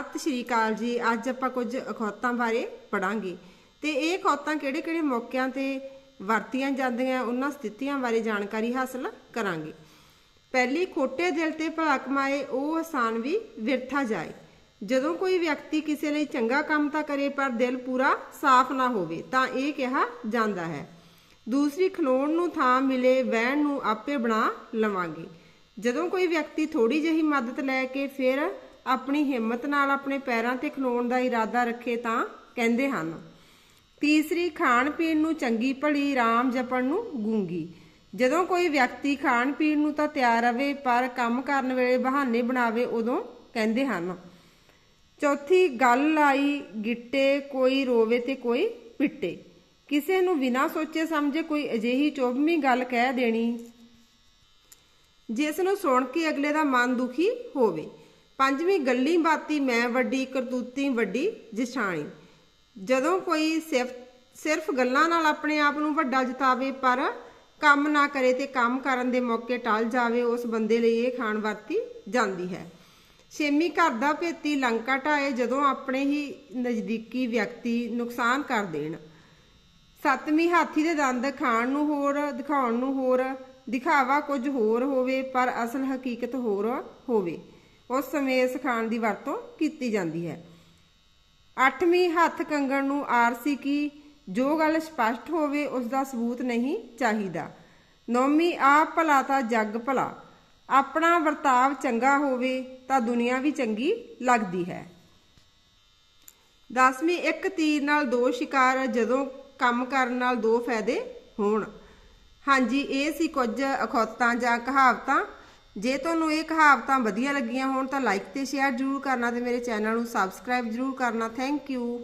ਸਤਿ ਸ਼੍ਰੀ ਅਕਾਲ ਜੀ। ਅੱਜ ਆਪਾਂ ਕੁਝ ਅਖੌਤਾਂ ਬਾਰੇ ਪੜਾਂਗੇ ਤੇ ਇਹ ਅਖੌਤਾਂ ਕਿਹੜੇ-ਕਿਹੜੇ ਮੌਕਿਆਂ ਤੇ ਵਰਤੀਆਂ ਜਾਂਦੀਆਂ, ਉਹਨਾਂ ਸਥਿਤੀਆਂ ਬਾਰੇ ਜਾਣਕਾਰੀ ਹਾਸਲ ਕਰਾਂਗੇ। ਪਹਿਲੀ, ਖੋਟੇ ਦਿਲ ਤੇ ਭਲਾ ਕਮਾਏ, ਉਹ ਆਸਾਨ ਵੀ ਵਿਰਥਾ ਜਾਏ। ਜਦੋਂ ਕੋਈ ਵਿਅਕਤੀ ਕਿਸੇ ਲਈ ਚੰਗਾ ਕੰਮ ਤਾਂ ਕਰੇ, ਪਰ ਦਿਲ ਪੂਰਾ ਸਾਫ਼ ਨਾ ਹੋਵੇ, ਤਾਂ ਇਹ ਕਿਹਾ ਜਾਂਦਾ ਹੈ। ਦੂਸਰੀ, ਖਲੋਣ ਨੂੰ ਥਾਂ ਮਿਲੇ, ਵਹਿਣ ਨੂੰ ਆਪੇ ਬਣਾ ਲਵਾਂਗੇ। ਜਦੋਂ ਕੋਈ ਵਿਅਕਤੀ ਥੋੜੀ ਜਿਹੀ ਮਦਦ ਲੈ ਕੇ ਫਿਰ ਆਪਣੀ ਹਿੰਮਤ ਨਾਲ ਆਪਣੇ ਪੈਰਾਂ ਤੇ ਖਲੋਣ ਦਾ ਇਰਾਦਾ ਰੱਖੇ ਤਾਂ ਕਹਿੰਦੇ ਹਨ। ਤੀਸਰੀ, ਖਾਣ ਪੀਣ ਨੂੰ ਚੰਗੀ ਭਲੀ ਰਾਮ ਜਪਣ ਨੂੰ ਗੂੰਗੀ। ਜਦੋਂ ਕੋਈ ਵਿਅਕਤੀ ਖਾਣ ਪੀਣ ਨੂੰ ਤਾਂ ਤਿਆਰ ਰਵੇ, ਪਰ ਕੰਮ ਕਰਨ ਵੇਲੇ ਬਹਾਨੇ ਬਣਾਵੇ, ਉਦੋਂ ਕਹਿੰਦੇ ਹਨ। ਚੌਥੀ, ਗੱਲ ਆਈ ਗਿੱਟੇ, ਕੋਈ ਰੋਵੇ ਤੇ ਕੋਈ ਪਿੱਟੇ। ਕਿਸੇ ਨੂੰ ਬਿਨਾਂ ਸੋਚੇ ਸਮਝੇ ਕੋਈ ਅਜਿਹੀ ਚੋਭਵੀਂ ਗੱਲ ਕਹਿ ਦੇਣੀ, ਜਿਸ ਨੂੰ ਸੁਣ ਕੇ ਅਗਲੇ ਦਾ ਮਨ ਦੁਖੀ ਹੋਵੇ। ਪੰਜਵੀਂ ਗੱਲੀ ਬਾਤੀ ਮੈਂ ਵੱਡੀ, ਕਰਤੂਤੀ ਵੱਡੀ, ਜਿਛਾਣੀ। ਜਦੋਂ ਕੋਈ ਸਿਰਫ ਸਿਰਫ ਗੱਲਾਂ ਨਾਲ ਆਪਣੇ ਆਪ ਨੂੰ ਵੱਡਾ ਜਤਾਵੇ, ਪਰ ਕੰਮ ਨਾ ਕਰੇ ਤੇ ਕੰਮ ਕਰਨ ਦੇ ਮੌਕੇ ਟਲ ਜਾਵੇ, ਉਸ ਬੰਦੇ ਲਈ ਇਹ ਖਾਣ ਵਰਤੀ ਜਾਂਦੀ ਹੈ। ਛੇਵੀਂ ਘਰ ਦਾ ਭੇਤੀ ਲੰਕਾ ਢਾਏ, ਜਦੋਂ ਆਪਣੇ ਹੀ ਨਜ਼ਦੀਕੀ ਵਿਅਕਤੀ ਨੁਕਸਾਨ ਕਰ ਦੇਣ। ਸੱਤਵੀਂ ਹਾਥੀ ਦੇ ਦੰਦ ਖਾਣ ਨੂੰ ਹੋਰ, ਦਿਖਾਉਣ ਨੂੰ ਹੋਰ, ਦਿਖਾਵਾ ਕੁਝ ਹੋਰ ਹੋਵੇ, ਪਰ ਅਸਲ ਹਕੀਕਤ ਹੋਰ ਹੋਵੇ। ਉਸ ਸਮੇਂ ਇਸ ਖਾਣ ਦੀ ਵਰਤੋਂ ਕੀਤੀ ਜਾਂਦੀ ਹੈ। ਅੱਠਵੀਂ ਹੱਥ ਕੰਗਣ ਨੂੰ ਆਰਸੀ ਕੀ, ਜੋ ਗੱਲ ਸਪਸ਼ਟ ਹੋਵੇ ਉਸ ਦਾ ਸਬੂਤ ਨਹੀਂ ਚਾਹੀਦਾ। ਨੌਵੀਂ ਆਪ ਭਲਾ ਤਾਂ ਜੱਗ ਭਲਾ। ਆਪਣਾ ਵਰਤਾਵ ਚੰਗਾ ਹੋਵੇ ਤਾਂ ਦੁਨੀਆ ਵੀ ਚੰਗੀ ਲੱਗਦੀ ਹੈ। ਦਸਵੀਂ, ਇੱਕ ਤੀਰ ਨਾਲ ਦੋ ਸ਼ਿਕਾਰ ਜਦੋਂ ਕੰਮ ਕਰਨ ਨਾਲ ਦੋ ਫਾਇਦੇ ਹੋਣ। ਹਾਂਜੀ, ਇਹ ਸੀ ਕੁਝ ਅਖੌਤਾਂ ਜਾਂ ਕਹਾਵਤਾਂ। ਜੇ ਤੁਹਾਨੂੰ ਇਹ ਕਹਾਵਤਾਂ ਵਧੀਆ ਲੱਗੀਆਂ ਹੋਣ ਤਾਂ ਲਾਈਕ ਤੇ ਸ਼ੇਅਰ ਜ਼ਰੂਰ ਕਰਨਾ ਤੇ ਮੇਰੇ ਚੈਨਲ ਨੂੰ ਸਬਸਕ੍ਰਾਈਬ ਜ਼ਰੂਰ ਕਰਨਾ। Thank you